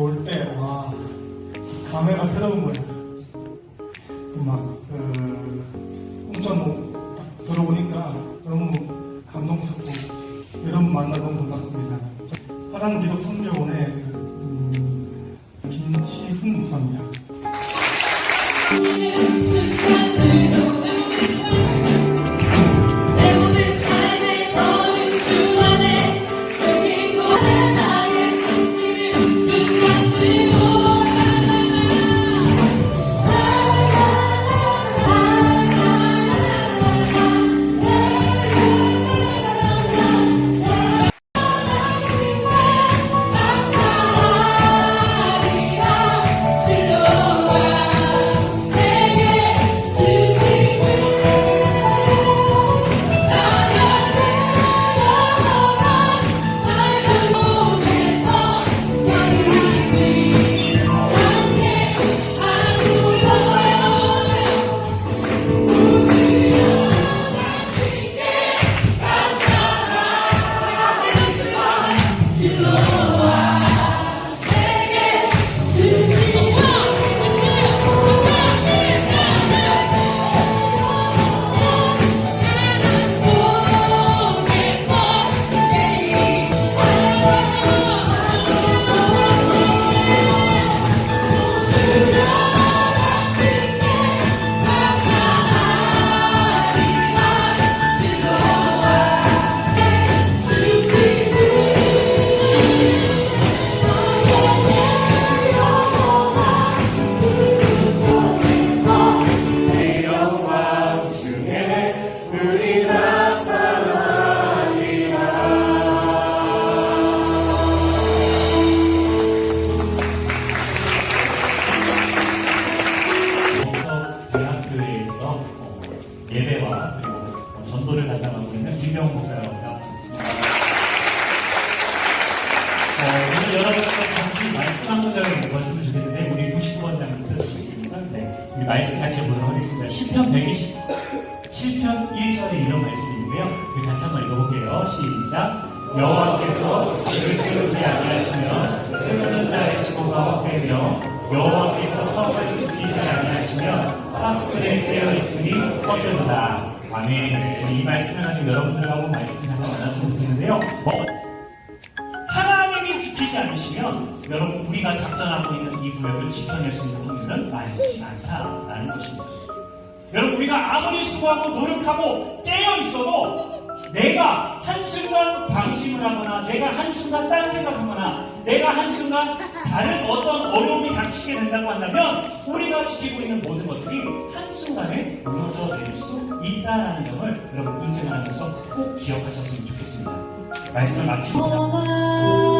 올 때, 와, 감회가 새로운 거예요. 막, 그, 온천 딱 들어오니까 너무 감동스럽고, 여러분 만나 너무 반갑습니다. 화랑기독 성교원의 그, 음, 김치훈 목사입니다. 어, 전도를 담당하고 있는 김병훈 목사라고 합니다. 어, 오늘 여러분과 같이 말씀 한 구절을 읽었으면 좋겠는데 우리 90번장을 펼치겠습니다. 네, 우리 말씀 같이 보도록 하겠습니다. 10편 120, 7편 1절에 이런 말씀이 있는데요. 우리 같이 한번 읽어볼게요. 시작. 여호와께서 길을 세우지 아니하시면 세워진 자의 수고가 헛되며 여호와께서 성을 지키지 아니하시면 파수꾼에 깨어 있으니 헛된다. 아멘. 이 말씀을 가지고 여러분들하고 말씀 잠깐 나눴으면 좋겠는데요. 어? 하나님이 지키지 않으시면 여러분 우리가 작전하고 있는 이 구역을 지켜낼 수 있는 확률은 많지 않다라는 것입니다. 여러분 우리가 아무리 수고하고 노력하고 깨어 있어도 내가 한순간 방심을 하거나 내가 한순간 딴 생각하거나 내가 한순간 다른 어떤 어려움이 닥치게 된다고 한다면 우리가 지키고 있는 모든 것들이 한순간에 무너져 내릴 수 있다라는 점을 여러분 분쟁하면서 꼭 기억하셨으면 좋겠습니다. 말씀을 마치고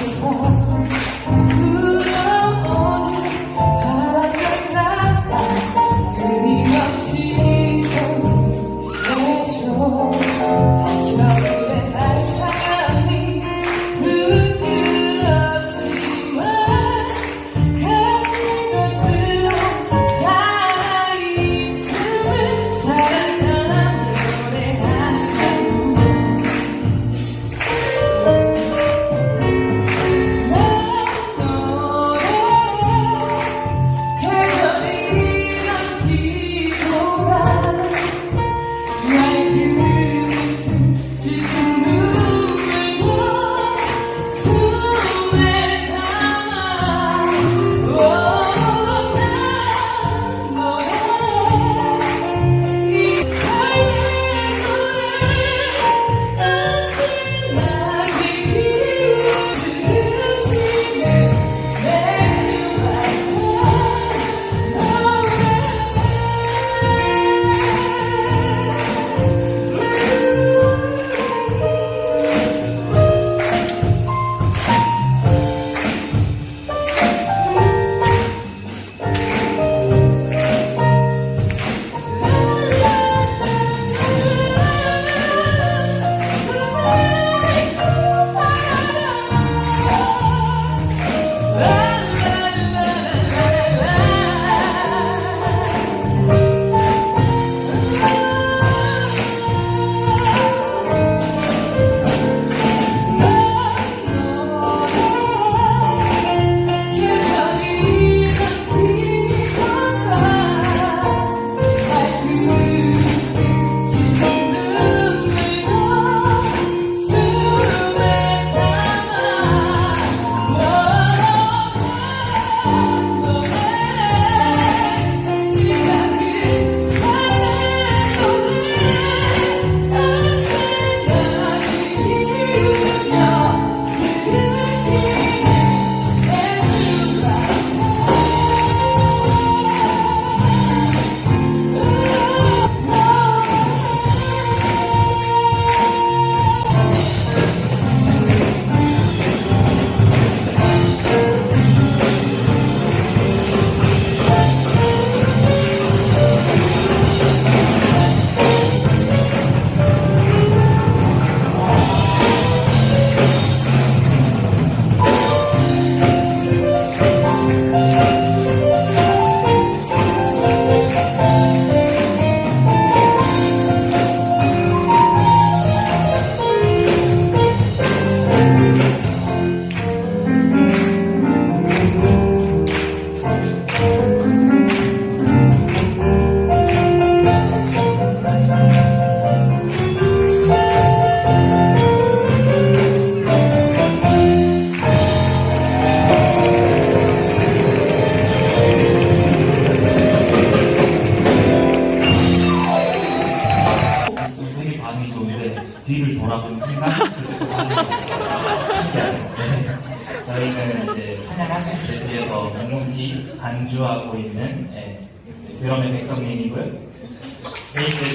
always warm.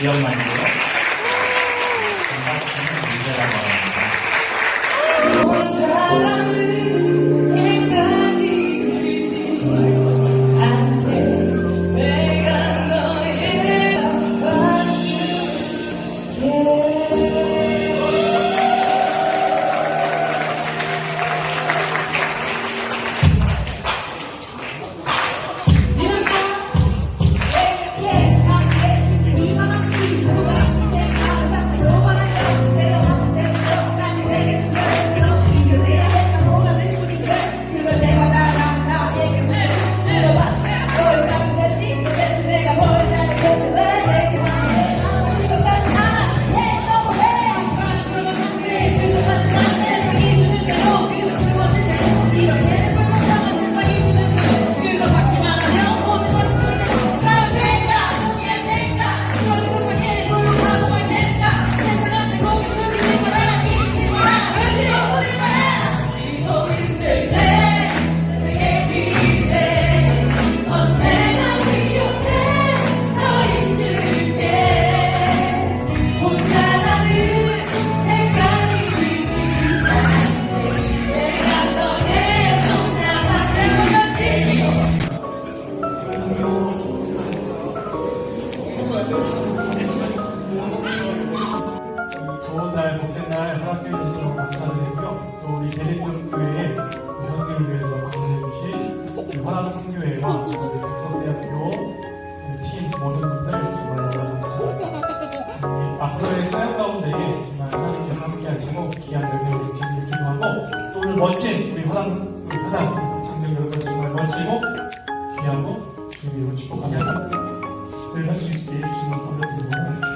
기억나는 거 정말 큰 문제라고 니다 귀한 열매를 진심으로 기도하고 또 오늘 멋진 우리 화랑 우리 사당 장정 여러분 정말 멋지고 귀하고 주님으로 축복합니다. 늘 할수 있게 주님을 감사드립니다.